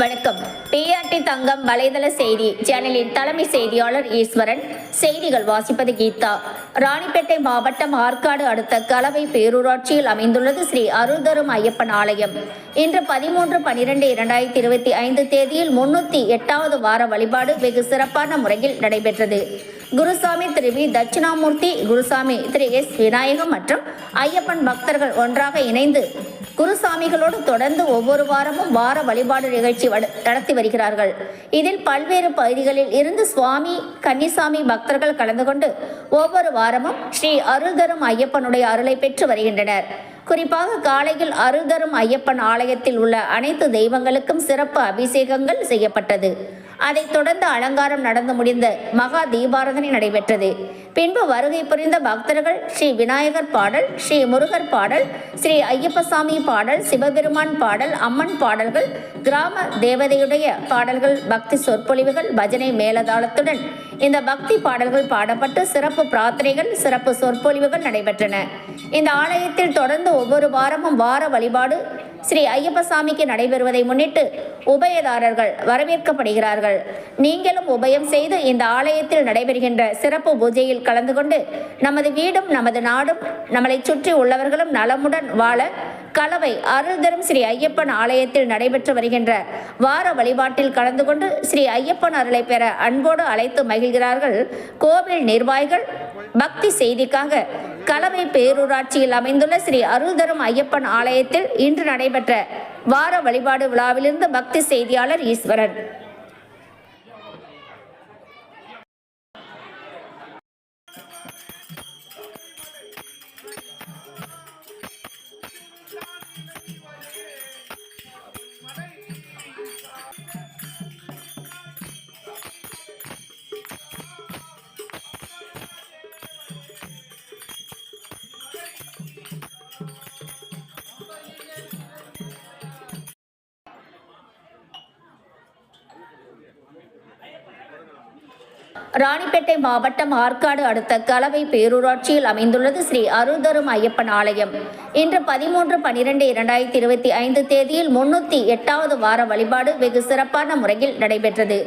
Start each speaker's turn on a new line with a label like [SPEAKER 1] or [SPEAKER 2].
[SPEAKER 1] வணக்கம். பிஆர்டி தங்கம் வலைதள செய்தி சேனலின் தலைமை செய்தியாளர் ஈஸ்வரன். செய்திகள் வாசிப்பது கீதா. ராணிப்பேட்டை மாவட்டம் ஆற்காடு அடுத்த கலவை பேரூராட்சியில் அமைந்துள்ளது ஸ்ரீ அருள்தரும் ஐயப்பன் ஆலயம். இன்று பதிமூன்று பனிரெண்டு இரண்டாயிரத்தி இருபத்தி ஐந்து தேதியில் முன்னூத்தி எட்டாவது வார வழிபாடு வெகு சிறப்பான முறையில் நடைபெற்றது. குருசாமி திரு வி. தட்சிணாமூர்த்தி குருசாமி திரு எஸ். விநாயகம் மற்றும் ஐயப்பன் பக்தர்கள் ஒன்றாக இணைந்து குருசாமிகளோடு தொடர்ந்து ஒவ்வொரு வாரமும் வார வழிபாடு நிகழ்ச்சி நடத்தி வருகிறார்கள். இதில் பல்வேறு பகுதிகளில் இருந்து சுவாமி கன்னிசாமி பக்தர்கள் கலந்து கொண்டு ஒவ்வொரு வாரமும் ஸ்ரீ அருள்தரும் ஐயப்பனுடைய அருளை பெற்று வருகின்றனர். குறிப்பாக காலையில் அருள்தரும் ஐயப்பன் ஆலயத்தில் உள்ள அனைத்து தெய்வங்களுக்கும் சிறப்பு அபிஷேகங்கள் செய்யப்பட்டது. அதைத் தொடர்ந்து அலங்காரம் நடந்து முடிந்த மகா தீபாராதனை நடைபெற்றது. பின்பு வருகை புரிந்த பக்தர்கள் ஸ்ரீ விநாயகர் பாடல் ஸ்ரீ முருகர் பாடல் ஸ்ரீ ஐயப்பசாமி பாடல் சிவபெருமான் பாடல் அம்மன் பாடல்கள் கிராம தேவதையுடைய பாடல்கள் பக்தி சொற்பொழிவுகள் பஜனை மேலதாளத்துடன் இந்த பக்தி பாடல்கள் பாடப்பட்டு சிறப்பு பிரார்த்தனைகள் சிறப்பு சொற்பொழிவுகள் நடைபெற்றன. இந்த ஆலயத்தில் தொடர்ந்து ஒவ்வொரு வாரமும் வார வழிபாடு ஸ்ரீ ஐயப்பசாமிக்கு நடைபெறுவதை முன்னிட்டு உபயதாரர்கள் வரவேற்கப்படுகிறார்கள். நீங்களும் உபயம் செய்து இந்த ஆலயத்தில் நடைபெறுகின்ற சிறப்பு பூஜையில் கலந்து கொண்டு நமது வீடும் நமது நாடும் நம்மளை சுற்றி உள்ளவர்களும் நலமுடன் வாழ கலவை அருள்தரும் ஸ்ரீ ஐயப்பன் ஆலயத்தில் நடைபெற்று வருகின்ற வார வழிபாட்டில் கலந்து கொண்டு ஸ்ரீ ஐயப்பன் அருளை பெற அன்போடு அழைத்து மகிழ்கிறார்கள் கோவில் நிர்வாகிகள். பக்தி செய்திக்காக கலவை பேரூராட்சியில் அமைந்துள்ள ஸ்ரீ அருள்தரும் ஐயப்பன் ஆலயத்தில் இன்று நடைபெற்ற வார வழிபாடு விழாவிலிருந்து பக்தி செய்தியாளர் ஈஸ்வரன். ராணிப்பேட்டை மாவட்டம் ஆற்காடு அடுத்த கலவை பேரூராட்சியில் அமைந்துள்ளது ஸ்ரீ அருள்தரும் ஐயப்பன் ஆலயம். இன்று பதிமூன்று பனிரெண்டு இரண்டாயிரத்தி இருபத்தி ஐந்து தேதியில் முன்னூத்தி எட்டாவது வார வழிபாடு வெகு சிறப்பான முறையில் நடைபெற்றது.